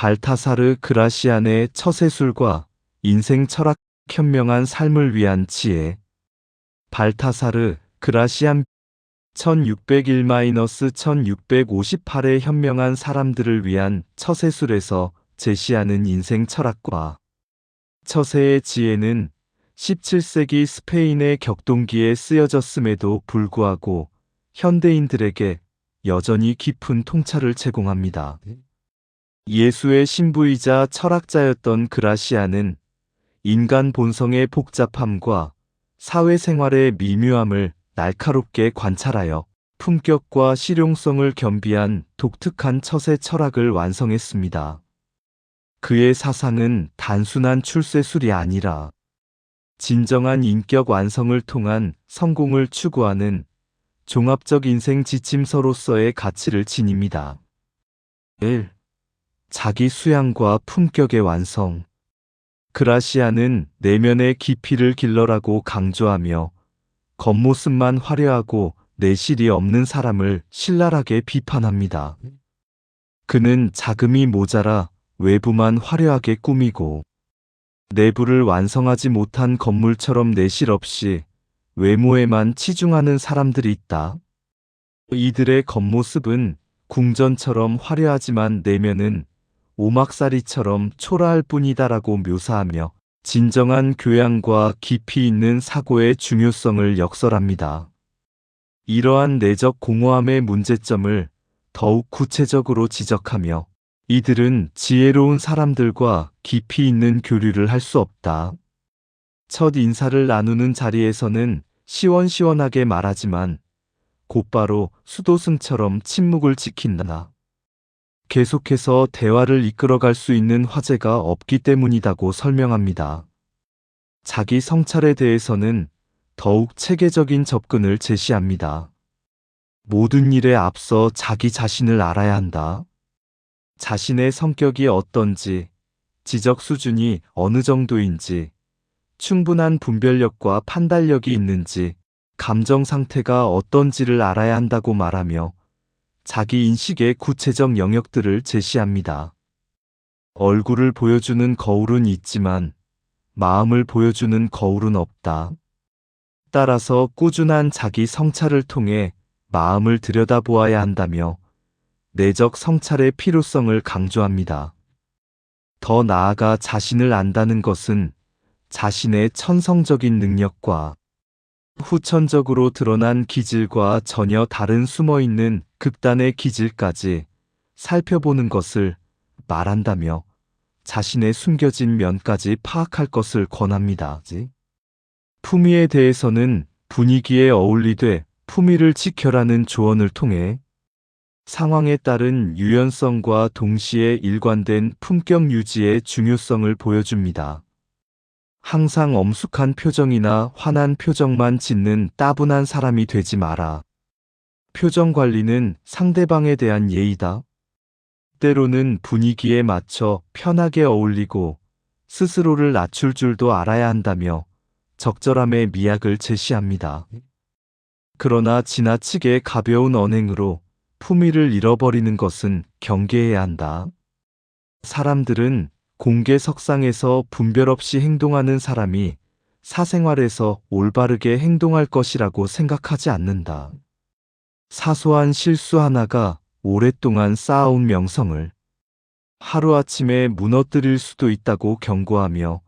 발타사르 그라시안의 처세술과 인생 철학 현명한 삶을 위한 지혜. 발타사르 그라시안 1601-1658의 현명한 사람들을 위한 처세술에서 제시하는 인생 철학과 처세의 지혜는 17세기 스페인의 격동기에 쓰여졌음에도 불구하고 현대인들에게 여전히 깊은 통찰을 제공합니다. 예수의 신부이자 철학자였던 그라시아는 인간 본성의 복잡함과 사회생활의 미묘함을 날카롭게 관찰하여 품격과 실용성을 겸비한 독특한 처세 철학을 완성했습니다. 그의 사상은 단순한 출세술이 아니라 진정한 인격 완성을 통한 성공을 추구하는 종합적 인생 지침서로서의 가치를 지닙니다. 1. 자기 수양과 품격의 완성. 그라시아는 내면의 깊이를 길러라고 강조하며 겉모습만 화려하고 내실이 없는 사람을 신랄하게 비판합니다. 그는 자금이 모자라 외부만 화려하게 꾸미고 내부를 완성하지 못한 건물처럼 내실 없이 외모에만 치중하는 사람들이 있다. 이들의 겉모습은 궁전처럼 화려하지만 내면은 오막살이처럼 초라할 뿐이다라고 묘사하며 진정한 교양과 깊이 있는 사고의 중요성을 역설합니다. 이러한 내적 공허함의 문제점을 더욱 구체적으로 지적하며 이들은 지혜로운 사람들과 깊이 있는 교류를 할 수 없다. 첫 인사를 나누는 자리에서는 시원시원하게 말하지만 곧바로 수도승처럼 침묵을 지킨다. 계속해서 대화를 이끌어갈 수 있는 화제가 없기 때문이다고 설명합니다. 자기 성찰에 대해서는 더욱 체계적인 접근을 제시합니다. 모든 일에 앞서 자기 자신을 알아야 한다. 자신의 성격이 어떤지, 지적 수준이 어느 정도인지, 충분한 분별력과 판단력이 있는지, 감정 상태가 어떤지를 알아야 한다고 말하며 자기 인식의 구체적 영역들을 제시합니다. 얼굴을 보여주는 거울은 있지만 마음을 보여주는 거울은 없다. 따라서 꾸준한 자기 성찰을 통해 마음을 들여다보아야 한다며 내적 성찰의 필요성을 강조합니다. 더 나아가 자신을 안다는 것은 자신의 천성적인 능력과 후천적으로 드러난 기질과 전혀 다른 숨어 있는 극단의 기질까지 살펴보는 것을 말한다며 자신의 숨겨진 면까지 파악할 것을 권합니다. 품위에 대해서는 분위기에 어울리되 품위를 지켜라는 조언을 통해 상황에 따른 유연성과 동시에 일관된 품격 유지의 중요성을 보여줍니다. 항상 엄숙한 표정이나 화난 표정만 짓는 따분한 사람이 되지 마라. 표정 관리는 상대방에 대한 예의다. 때로는 분위기에 맞춰 편하게 어울리고 스스로를 낮출 줄도 알아야 한다며 적절함의 미학을 제시합니다. 그러나 지나치게 가벼운 언행으로 품위를 잃어버리는 것은 경계해야 한다. 사람들은 공개 석상에서 분별 없이 행동하는 사람이 사생활에서 올바르게 행동할 것이라고 생각하지 않는다. 사소한 실수 하나가 오랫동안 쌓아온 명성을 하루아침에 무너뜨릴 수도 있다고 경고하며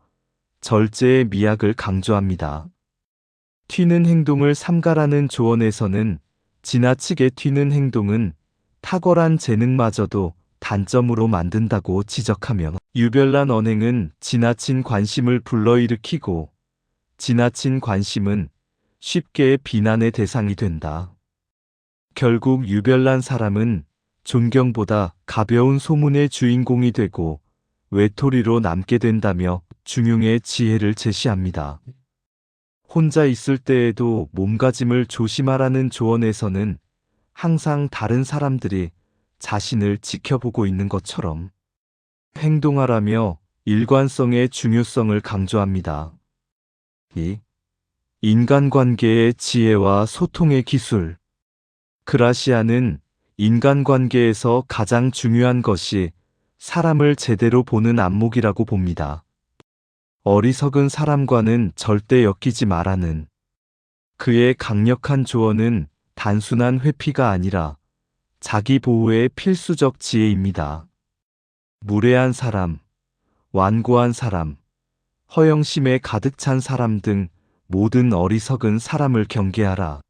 절제의 미학을 강조합니다. 튀는 행동을 삼가라는 조언에서는 지나치게 튀는 행동은 탁월한 재능마저도 단점으로 만든다고 지적하며 유별난 언행은 지나친 관심을 불러일으키고 지나친 관심은 쉽게 비난의 대상이 된다. 결국 유별난 사람은 존경보다 가벼운 소문의 주인공이 되고 외톨이로 남게 된다며 중용의 지혜를 제시합니다. 혼자 있을 때에도 몸가짐을 조심하라는 조언에서는 항상 다른 사람들이 자신을 지켜보고 있는 것처럼 행동하라며 일관성의 중요성을 강조합니다. 2. 인간관계의 지혜와 소통의 기술. 그라시아는 인간관계에서 가장 중요한 것이 사람을 제대로 보는 안목이라고 봅니다. 어리석은 사람과는 절대 엮이지 말라는 그의 강력한 조언은 단순한 회피가 아니라 자기 보호의 필수적 지혜입니다. 무례한 사람, 완고한 사람, 허영심에 가득 찬 사람 등 모든 어리석은 사람을 경계하라.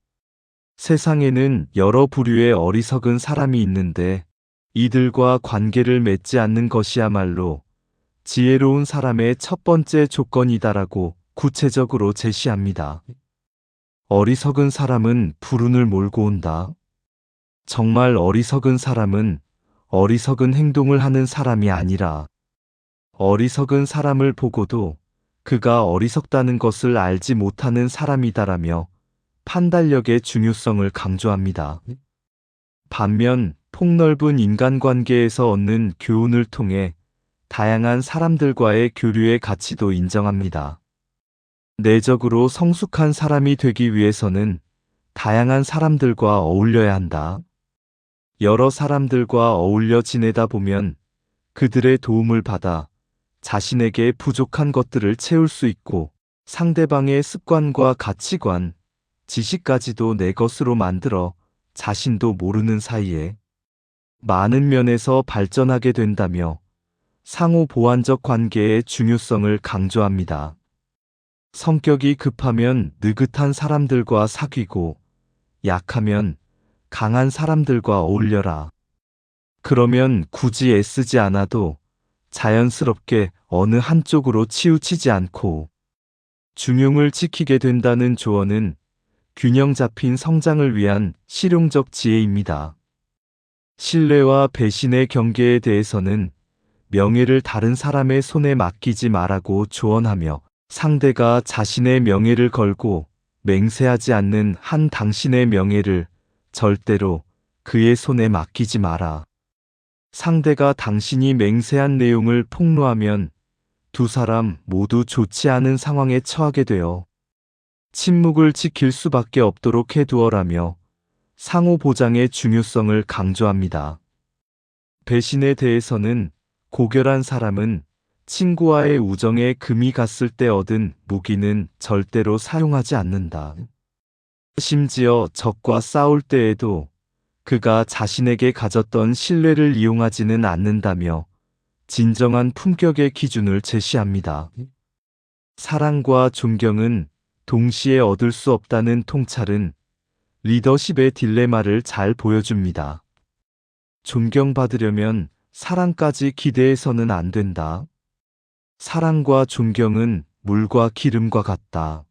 세상에는 여러 부류의 어리석은 사람이 있는데 이들과 관계를 맺지 않는 것이야말로 지혜로운 사람의 첫 번째 조건이다라고 구체적으로 제시합니다. 어리석은 사람은 불운을 몰고 온다. 정말 어리석은 사람은 어리석은 행동을 하는 사람이 아니라 어리석은 사람을 보고도 그가 어리석다는 것을 알지 못하는 사람이다라며 판단력의 중요성을 강조합니다. 반면 폭넓은 인간관계에서 얻는 교훈을 통해 다양한 사람들과의 교류의 가치도 인정합니다. 내적으로 성숙한 사람이 되기 위해서는 다양한 사람들과 어울려야 한다. 여러 사람들과 어울려 지내다 보면 그들의 도움을 받아 자신에게 부족한 것들을 채울 수 있고 상대방의 습관과 가치관, 지식까지도 내 것으로 만들어 자신도 모르는 사이에 많은 면에서 발전하게 된다며 상호 보완적 관계의 중요성을 강조합니다. 성격이 급하면 느긋한 사람들과 사귀고 약하면 강한 사람들과 어울려라. 그러면 굳이 애쓰지 않아도 자연스럽게 어느 한쪽으로 치우치지 않고 중용을 지키게 된다는 조언은 균형 잡힌 성장을 위한 실용적 지혜입니다. 신뢰와 배신의 경계에 대해서는 명예를 다른 사람의 손에 맡기지 말라고 조언하며 상대가 자신의 명예를 걸고 맹세하지 않는 한 당신의 명예를 절대로 그의 손에 맡기지 마라. 상대가 당신이 맹세한 내용을 폭로하면 두 사람 모두 좋지 않은 상황에 처하게 되어 침묵을 지킬 수밖에 없도록 해두어라며 상호 보장의 중요성을 강조합니다. 배신에 대해서는 고결한 사람은 친구와의 우정에 금이 갔을 때 얻은 무기는 절대로 사용하지 않는다. 심지어 적과 싸울 때에도 그가 자신에게 가졌던 신뢰를 이용하지는 않는다며 진정한 품격의 기준을 제시합니다. 사랑과 존경은 동시에 얻을 수 없다는 통찰은 리더십의 딜레마를 잘 보여줍니다. 존경받으려면 사랑까지 기대해서는 안 된다. 사랑과 존경은 물과 기름과 같다.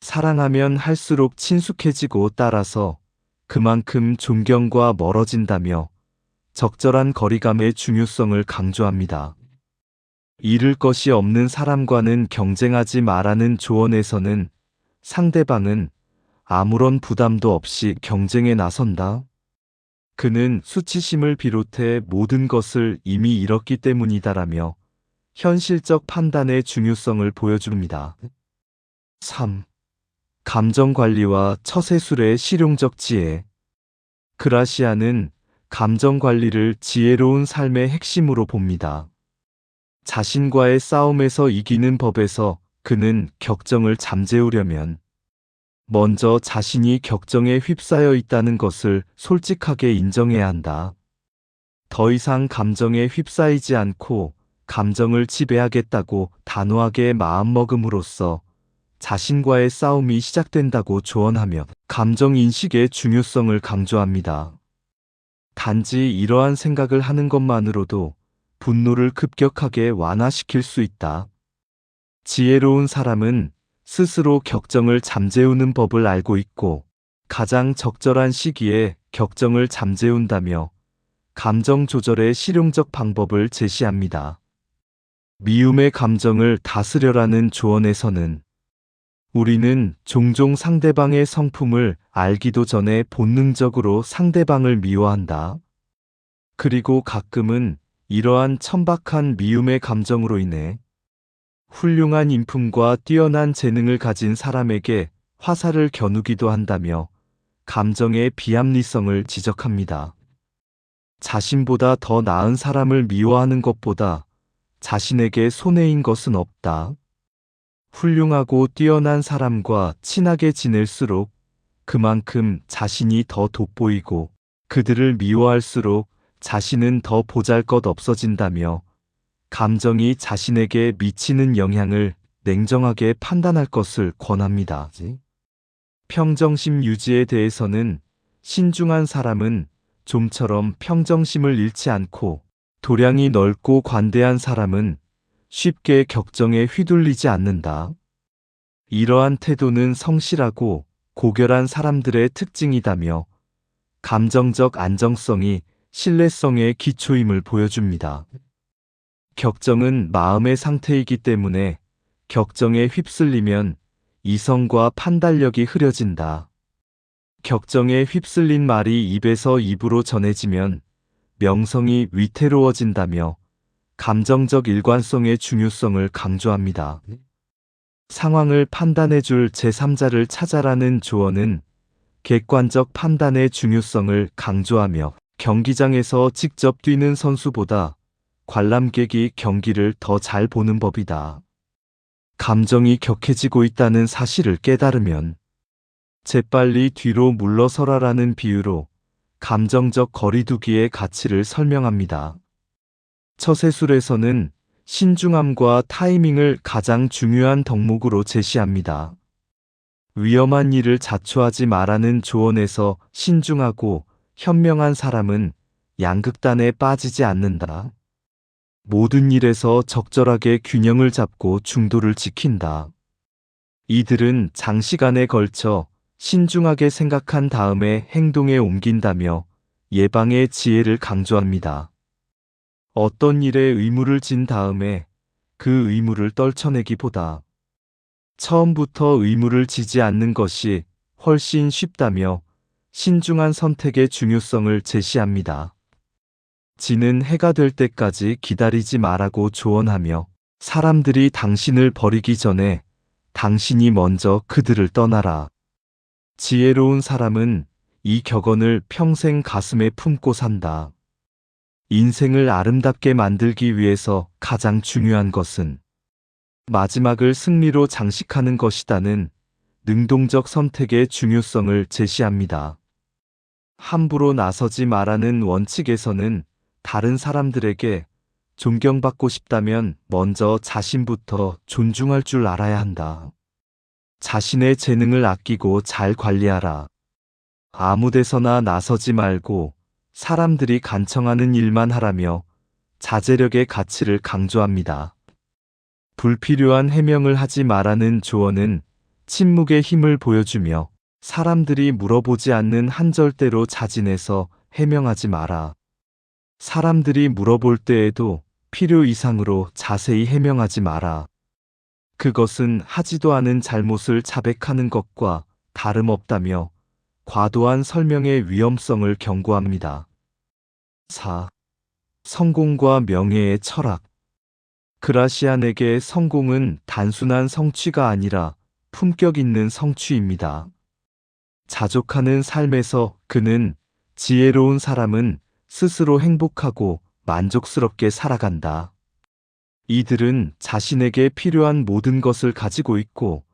사랑하면 할수록 친숙해지고 따라서 그만큼 존경과 멀어진다며 적절한 거리감의 중요성을 강조합니다. 잃을 것이 없는 사람과는 경쟁하지 말라는 조언에서는 상대방은 아무런 부담도 없이 경쟁에 나선다. 그는 수치심을 비롯해 모든 것을 이미 잃었기 때문이다라며 현실적 판단의 중요성을 보여줍니다. 3. 감정 관리와 처세술의 실용적 지혜. 그라시아는 감정 관리를 지혜로운 삶의 핵심으로 봅니다. 자신과의 싸움에서 이기는 법에서 그는 격정을 잠재우려면 먼저 자신이 격정에 휩싸여 있다는 것을 솔직하게 인정해야 한다. 더 이상 감정에 휩싸이지 않고 감정을 지배하겠다고 단호하게 마음먹음으로써 자신과의 싸움이 시작된다고 조언하며 감정 인식의 중요성을 강조합니다. 단지 이러한 생각을 하는 것만으로도 분노를 급격하게 완화시킬 수 있다. 지혜로운 사람은 스스로 격정을 잠재우는 법을 알고 있고 가장 적절한 시기에 격정을 잠재운다며 감정 조절의 실용적 방법을 제시합니다. 미움의 감정을 다스려라는 조언에서는 우리는 종종 상대방의 성품을 알기도 전에 본능적으로 상대방을 미워한다. 그리고 가끔은 이러한 천박한 미움의 감정으로 인해 훌륭한 인품과 뛰어난 재능을 가진 사람에게 화살을 겨누기도 한다며 감정의 비합리성을 지적합니다. 자신보다 더 나은 사람을 미워하는 것보다 자신에게 손해인 것은 없다. 훌륭하고 뛰어난 사람과 친하게 지낼수록 그만큼 자신이 더 돋보이고 그들을 미워할수록 자신은 더 보잘 것 없어진다며 감정이 자신에게 미치는 영향을 냉정하게 판단할 것을 권합니다. 평정심 유지에 대해서는 신중한 사람은 좀처럼 평정심을 잃지 않고 도량이 넓고 관대한 사람은 쉽게 격정에 휘둘리지 않는다. 이러한 태도는 성실하고 고결한 사람들의 특징이다며 감정적 안정성이 신뢰성의 기초임을 보여줍니다. 격정은 마음의 상태이기 때문에 격정에 휩쓸리면 이성과 판단력이 흐려진다. 격정에 휩쓸린 말이 입에서 입으로 전해지면 명성이 위태로워진다며 감정적 일관성의 중요성을 강조합니다. 상황을 판단해줄 제3자를 찾아라는 조언은 객관적 판단의 중요성을 강조하며 경기장에서 직접 뛰는 선수보다 관람객이 경기를 더 잘 보는 법이다. 감정이 격해지고 있다는 사실을 깨달으면 재빨리 뒤로 물러서라라는 비유로 감정적 거리두기의 가치를 설명합니다. 처세술에서는 신중함과 타이밍을 가장 중요한 덕목으로 제시합니다. 위험한 일을 자초하지 말라는 조언에서 신중하고 현명한 사람은 양극단에 빠지지 않는다. 모든 일에서 적절하게 균형을 잡고 중도를 지킨다. 이들은 장시간에 걸쳐 신중하게 생각한 다음에 행동에 옮긴다며 예방의 지혜를 강조합니다. 어떤 일에 의무를 진 다음에 그 의무를 떨쳐내기보다 처음부터 의무를 지지 않는 것이 훨씬 쉽다며 신중한 선택의 중요성을 제시합니다. 지는 해가 될 때까지 기다리지 말라고 조언하며 사람들이 당신을 버리기 전에 당신이 먼저 그들을 떠나라. 지혜로운 사람은 이 격언을 평생 가슴에 품고 산다. 인생을 아름답게 만들기 위해서 가장 중요한 것은 마지막을 승리로 장식하는 것이다는 능동적 선택의 중요성을 제시합니다. 함부로 나서지 말라는 원칙에서는 다른 사람들에게 존경받고 싶다면 먼저 자신부터 존중할 줄 알아야 한다. 자신의 재능을 아끼고 잘 관리하라. 아무 데서나 나서지 말고 사람들이 간청하는 일만 하라며 자제력의 가치를 강조합니다. 불필요한 해명을 하지 말라는 조언은 침묵의 힘을 보여주며 사람들이 물어보지 않는 한 절대로 자진해서 해명하지 마라. 사람들이 물어볼 때에도 필요 이상으로 자세히 해명하지 마라. 그것은 하지도 않은 잘못을 자백하는 것과 다름없다며 과도한 설명의 위험성을 경고합니다. 4. 성공과 명예의 철학 그라시안에게 성공은 단순한 성취가 아니라 품격 있는 성취입니다. 자족하는 삶에서 그는 지혜로운 사람은 스스로 행복하고 만족스럽게 살아간다. 이들은 자신에게 필요한 모든 것을 가지고 있고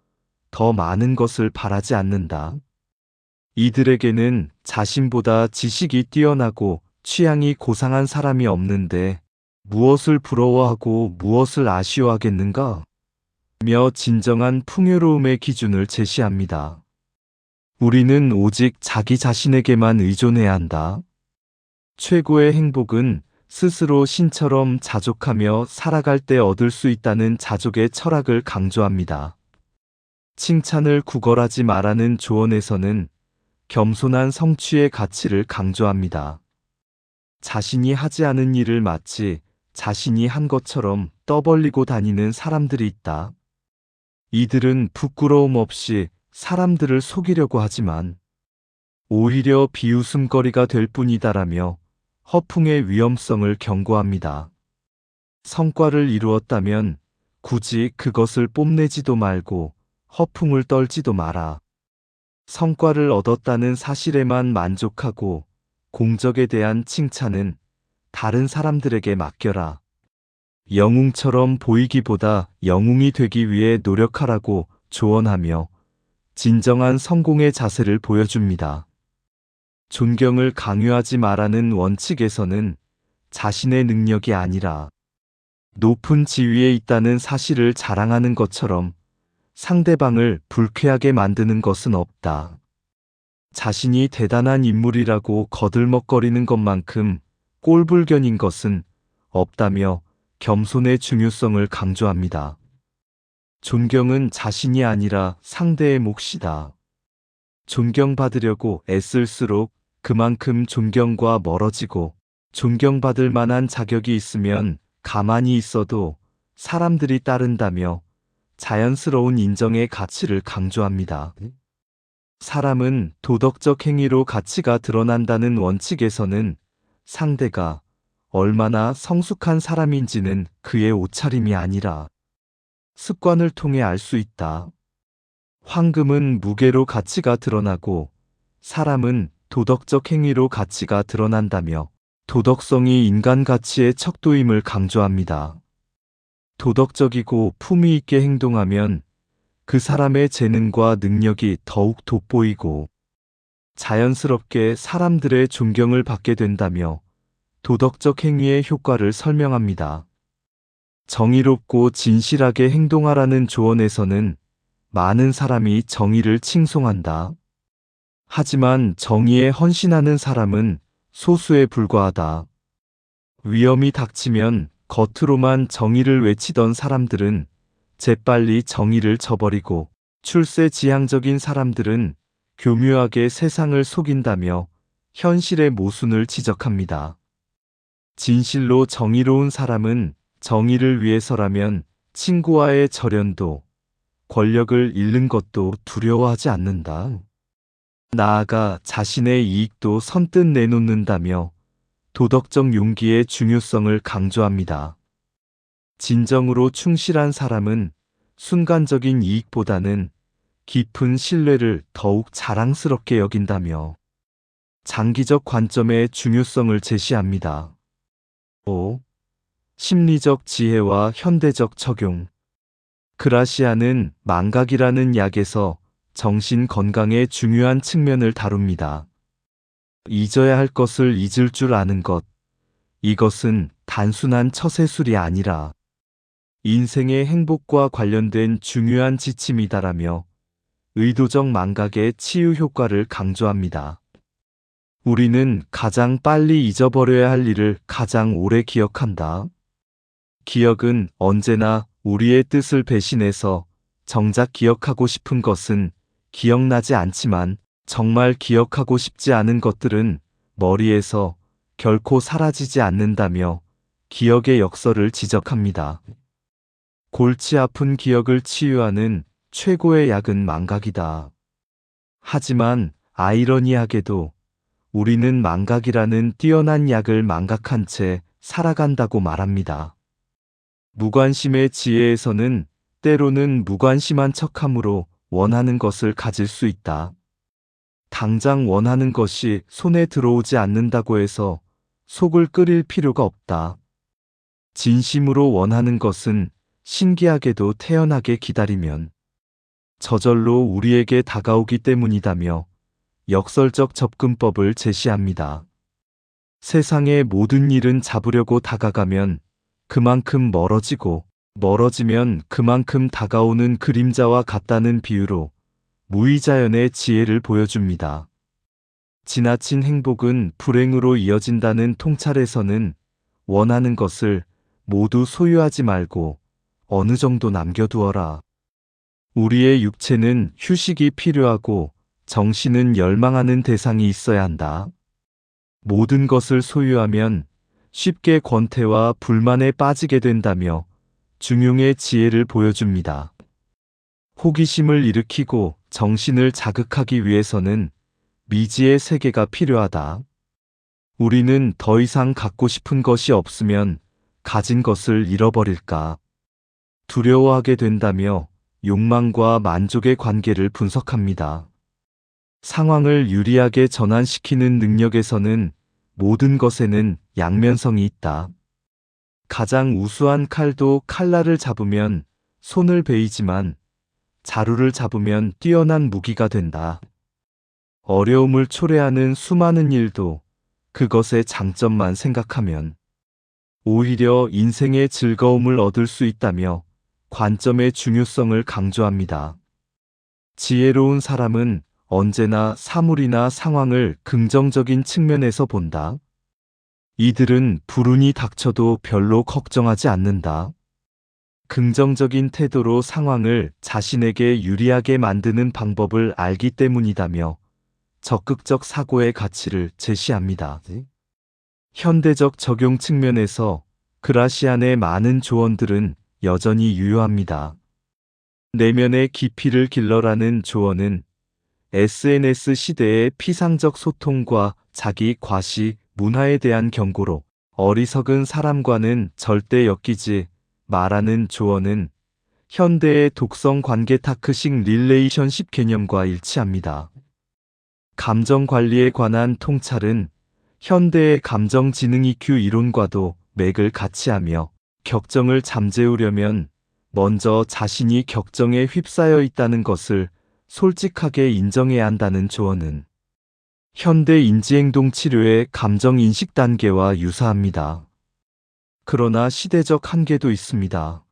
더 많은 것을 바라지 않는다. 이들에게는 자신보다 지식이 뛰어나고 취향이 고상한 사람이 없는데 무엇을 부러워하고 무엇을 아쉬워하겠는가? 며 진정한 풍요로움의 기준을 제시합니다. 우리는 오직 자기 자신에게만 의존해야 한다. 최고의 행복은 스스로 신처럼 자족하며 살아갈 때 얻을 수 있다는 자족의 철학을 강조합니다. 칭찬을 구걸하지 말라는 조언에서는 겸손한 성취의 가치를 강조합니다. 자신이 하지 않은 일을 마치 자신이 한 것처럼 떠벌리고 다니는 사람들이 있다. 이들은 부끄러움 없이 사람들을 속이려고 하지만 오히려 비웃음거리가 될 뿐이다라며 허풍의 위험성을 경고합니다. 성과를 이루었다면 굳이 그것을 뽐내지도 말고 허풍을 떨지도 마라. 성과를 얻었다는 사실에만 만족하고 공적에 대한 칭찬은 다른 사람들에게 맡겨라. 영웅처럼 보이기보다 영웅이 되기 위해 노력하라고 조언하며 진정한 성공의 자세를 보여줍니다. 존경을 강요하지 말라는 원칙에서는 자신의 능력이 아니라 높은 지위에 있다는 사실을 자랑하는 것처럼 상대방을 불쾌하게 만드는 것은 없다. 자신이 대단한 인물이라고 거들먹거리는 것만큼 꼴불견인 것은 없다며 겸손의 중요성을 강조합니다. 존경은 자신이 아니라 상대의 몫이다. 존경받으려고 애쓸수록 그만큼 존경과 멀어지고 존경받을 만한 자격이 있으면 가만히 있어도 사람들이 따른다며 자연스러운 인정의 가치를 강조합니다. 사람은 도덕적 행위로 가치가 드러난다는 원칙에서는 상대가 얼마나 성숙한 사람인지는 그의 옷차림이 아니라 습관을 통해 알 수 있다. 황금은 무게로 가치가 드러나고 사람은 도덕적 행위로 가치가 드러난다며 도덕성이 인간 가치의 척도임을 강조합니다. 도덕적이고 품위 있게 행동하면 그 사람의 재능과 능력이 더욱 돋보이고 자연스럽게 사람들의 존경을 받게 된다며 도덕적 행위의 효과를 설명합니다. 정의롭고 진실하게 행동하라는 조언에서는 많은 사람이 정의를 칭송한다. 하지만 정의에 헌신하는 사람은 소수에 불과하다. 위험이 닥치면 겉으로만 정의를 외치던 사람들은 재빨리 정의를 저버리고 출세 지향적인 사람들은 교묘하게 세상을 속인다며 현실의 모순을 지적합니다. 진실로 정의로운 사람은 정의를 위해서라면 친구와의 절연도 권력을 잃는 것도 두려워하지 않는다. 나아가 자신의 이익도 선뜻 내놓는다며 도덕적 용기의 중요성을 강조합니다. 진정으로 충실한 사람은 순간적인 이익보다는 깊은 신뢰를 더욱 자랑스럽게 여긴다며 장기적 관점의 중요성을 제시합니다. 5. 심리적 지혜와 현대적 적용 그라시아는 망각이라는 약에서 정신 건강의 중요한 측면을 다룹니다. 잊어야 할 것을 잊을 줄 아는 것. 이것은 단순한 처세술이 아니라 인생의 행복과 관련된 중요한 지침이다라며 의도적 망각의 치유 효과를 강조합니다. 우리는 가장 빨리 잊어버려야 할 일을 가장 오래 기억한다. 기억은 언제나 우리의 뜻을 배신해서 정작 기억하고 싶은 것은 기억나지 않지만 정말 기억하고 싶지 않은 것들은 머리에서 결코 사라지지 않는다며 기억의 역설을 지적합니다. 골치 아픈 기억을 치유하는 최고의 약은 망각이다. 하지만 아이러니하게도 우리는 망각이라는 뛰어난 약을 망각한 채 살아간다고 말합니다. 무관심의 지혜에서는 때로는 무관심한 척함으로 원하는 것을 가질 수 있다. 당장 원하는 것이 손에 들어오지 않는다고 해서 속을 끓일 필요가 없다. 진심으로 원하는 것은 신기하게도 태연하게 기다리면 저절로 우리에게 다가오기 때문이다며 역설적 접근법을 제시합니다. 세상의 모든 일은 잡으려고 다가가면 그만큼 멀어지고 멀어지면 그만큼 다가오는 그림자와 같다는 비유로 무의자연의 지혜를 보여줍니다. 지나친 행복은 불행으로 이어진다는 통찰에서는 원하는 것을 모두 소유하지 말고 어느 정도 남겨두어라. 우리의 육체는 휴식이 필요하고 정신은 열망하는 대상이 있어야 한다. 모든 것을 소유하면 쉽게 권태와 불만에 빠지게 된다며 중용의 지혜를 보여줍니다. 호기심을 일으키고 정신을 자극하기 위해서는 미지의 세계가 필요하다. 우리는 더 이상 갖고 싶은 것이 없으면 가진 것을 잃어버릴까 두려워하게 된다며 욕망과 만족의 관계를 분석합니다. 상황을 유리하게 전환시키는 능력에서는 모든 것에는 양면성이 있다. 가장 우수한 칼도 칼날을 잡으면 손을 베이지만 자루를 잡으면 뛰어난 무기가 된다. 어려움을 초래하는 수많은 일도 그것의 장점만 생각하면 오히려 인생의 즐거움을 얻을 수 있다며 관점의 중요성을 강조합니다. 지혜로운 사람은 언제나 사물이나 상황을 긍정적인 측면에서 본다. 이들은 불운이 닥쳐도 별로 걱정하지 않는다. 긍정적인 태도로 상황을 자신에게 유리하게 만드는 방법을 알기 때문이다며 적극적 사고의 가치를 제시합니다. 현대적 적용 측면에서 그라시안의 많은 조언들은 여전히 유효합니다. 내면의 깊이를 길러라는 조언은 SNS 시대의 피상적 소통과 자기 과시 문화에 대한 경고로 어리석은 사람과는 절대 엮이지 말하는 조언은 현대의 독성 관계 타크식 릴레이션십 개념과 일치합니다. 감정 관리에 관한 통찰은 현대의 감정 지능 EQ 이론과도 맥을 같이 하며 격정을 잠재우려면 먼저 자신이 격정에 휩싸여 있다는 것을 솔직하게 인정해야 한다는 조언은 현대 인지행동 치료의 감정 인식 단계와 유사합니다. 그러나 시대적 한계도 있습니다.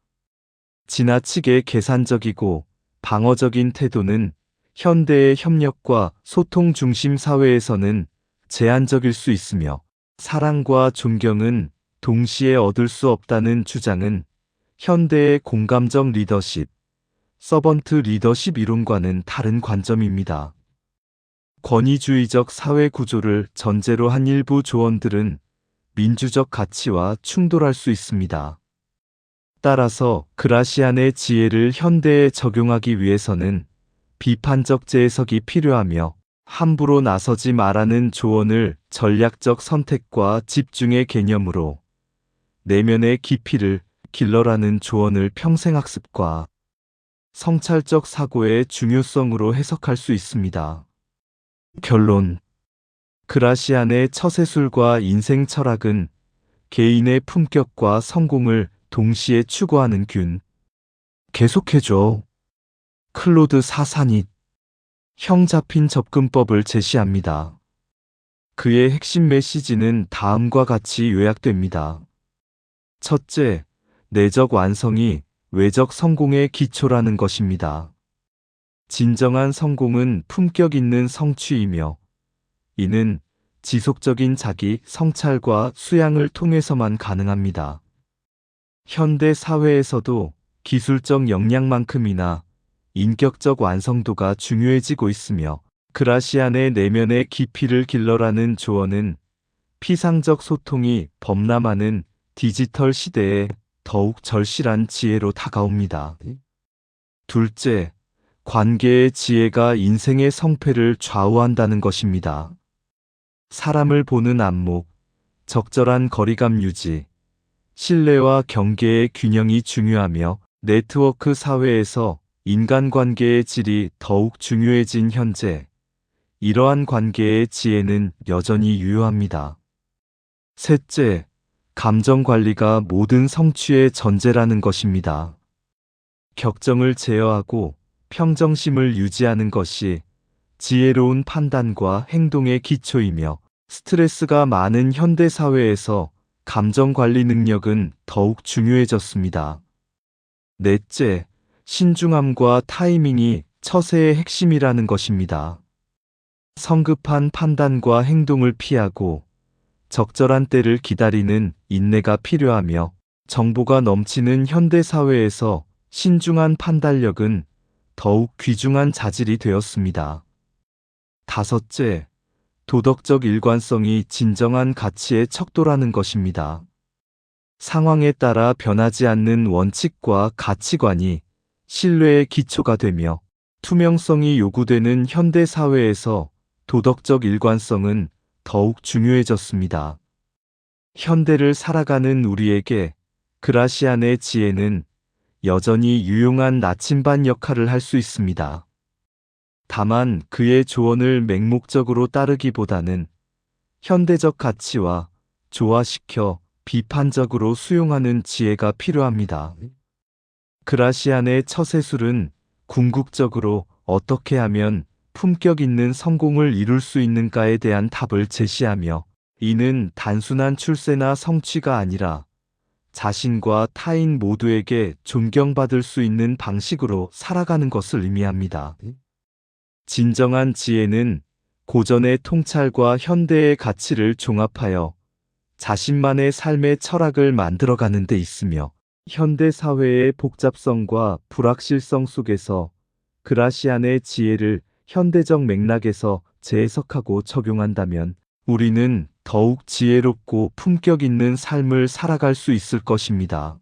지나치게 계산적이고 방어적인 태도는 현대의 협력과 소통 중심 사회에서는 제한적일 수 있으며 사랑과 존경은 동시에 얻을 수 없다는 주장은 현대의 공감적 리더십, 서번트 리더십 이론과는 다른 관점입니다. 권위주의적 사회 구조를 전제로 한 일부 조언들은 민주적 가치와 충돌할 수 있습니다. 따라서 그라시안의 지혜를 현대에 적용하기 위해서는 비판적 재해석이 필요하며 함부로 나서지 말라는 조언을 전략적 선택과 집중의 개념으로 내면의 깊이를 길러라는 조언을 평생학습과 성찰적 사고의 중요성으로 해석할 수 있습니다. 결론 그라시안의 처세술과 인생 철학은 개인의 품격과 성공을 동시에 추구하는 균. 계속해줘. 클로드 사산잇. 형 잡힌 접근법을 제시합니다. 그의 핵심 메시지는 다음과 같이 요약됩니다. 첫째, 내적 완성이 외적 성공의 기초라는 것입니다. 진정한 성공은 품격 있는 성취이며 이는 지속적인 자기 성찰과 수양을 통해서만 가능합니다. 현대 사회에서도 기술적 역량만큼이나 인격적 완성도가 중요해지고 있으며 그라시안의 내면의 깊이를 길러라는 조언은 피상적 소통이 범람하는 디지털 시대에 더욱 절실한 지혜로 다가옵니다. 둘째, 관계의 지혜가 인생의 성패를 좌우한다는 것입니다. 사람을 보는 안목, 적절한 거리감 유지, 신뢰와 경계의 균형이 중요하며 네트워크 사회에서 인간관계의 질이 더욱 중요해진 현재, 이러한 관계의 지혜는 여전히 유효합니다. 셋째, 감정 관리가 모든 성취의 전제라는 것입니다. 격정을 제어하고 평정심을 유지하는 것이 지혜로운 판단과 행동의 기초이며 스트레스가 많은 현대 사회에서 감정 관리 능력은 더욱 중요해졌습니다. 넷째, 신중함과 타이밍이 처세의 핵심이라는 것입니다. 성급한 판단과 행동을 피하고 적절한 때를 기다리는 인내가 필요하며 정보가 넘치는 현대 사회에서 신중한 판단력은 더욱 귀중한 자질이 되었습니다. 다섯째, 도덕적 일관성이 진정한 가치의 척도라는 것입니다. 상황에 따라 변하지 않는 원칙과 가치관이 신뢰의 기초가 되며 투명성이 요구되는 현대 사회에서 도덕적 일관성은 더욱 중요해졌습니다. 현대를 살아가는 우리에게 그라시안의 지혜는 여전히 유용한 나침반 역할을 할 수 있습니다. 다만 그의 조언을 맹목적으로 따르기보다는 현대적 가치와 조화시켜 비판적으로 수용하는 지혜가 필요합니다. 그라시안의 처세술은 궁극적으로 어떻게 하면 품격 있는 성공을 이룰 수 있는가에 대한 답을 제시하며 이는 단순한 출세나 성취가 아니라 자신과 타인 모두에게 존경받을 수 있는 방식으로 살아가는 것을 의미합니다. 진정한 지혜는 고전의 통찰과 현대의 가치를 종합하여 자신만의 삶의 철학을 만들어가는 데 있으며 현대 사회의 복잡성과 불확실성 속에서 그라시안의 지혜를 현대적 맥락에서 재해석하고 적용한다면 우리는 더욱 지혜롭고 품격 있는 삶을 살아갈 수 있을 것입니다.